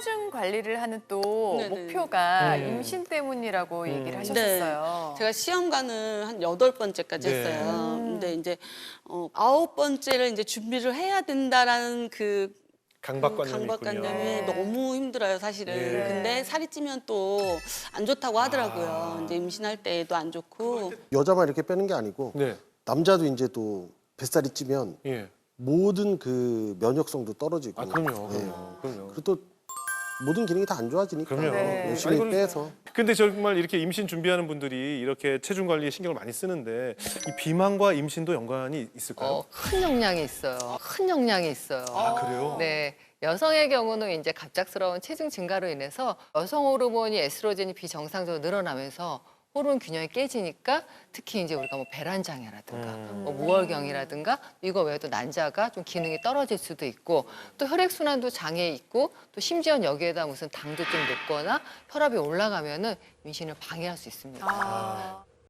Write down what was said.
체중 관리를 하는 또 네네. 목표가 음. 임신 때문이라고 얘기를 음. 하셨었어요. 제가 시험관은 한 여덟 번째까지 네. 했어요. 음. 근데 이제 어, 아홉 번째를 이제 준비를 해야 된다라는 그 강박관념이 강박관념이 있군요. 너무 힘들어요, 사실은. 예. 근데 살이 찌면 또 안 좋다고 하더라고요. 아. 이제 임신할 때도 안 좋고. 여자만 이렇게 빼는 게 아니고 네. 남자도 이제 또 뱃살이 찌면 예. 모든 그 면역성도 떨어지고 아 그럼요. 예. 그럼요. 그럼요. 그리고 또 모든 기능이 다 안 좋아지니까 그럼요. 네. 열심히 아니, 그럼- 빼서 근데 정말 이렇게 임신 준비하는 분들이 이렇게 체중 관리에 신경을 많이 쓰는데 이 비만과 임신도 연관이 있을까요? 어, 큰 영향이 있어요. 큰 영향이 있어요. 아 그래요? 네. 여성의 경우는 이제 갑작스러운 체중 증가로 인해서 여성 호르몬이 에스트로겐이 비정상적으로 늘어나면서 호르몬 균형이 깨지니까 특히 이제 우리가 뭐 배란 장애라든가 음. 뭐 무월경이라든가 이거 외에도 난자가 좀 기능이 떨어질 수도 있고 또 혈액 순환도 장애 있고 또 심지어 여기에다 무슨 당도 좀 높거나 혈압이 올라가면은 임신을 방해할 수 있습니다. 아.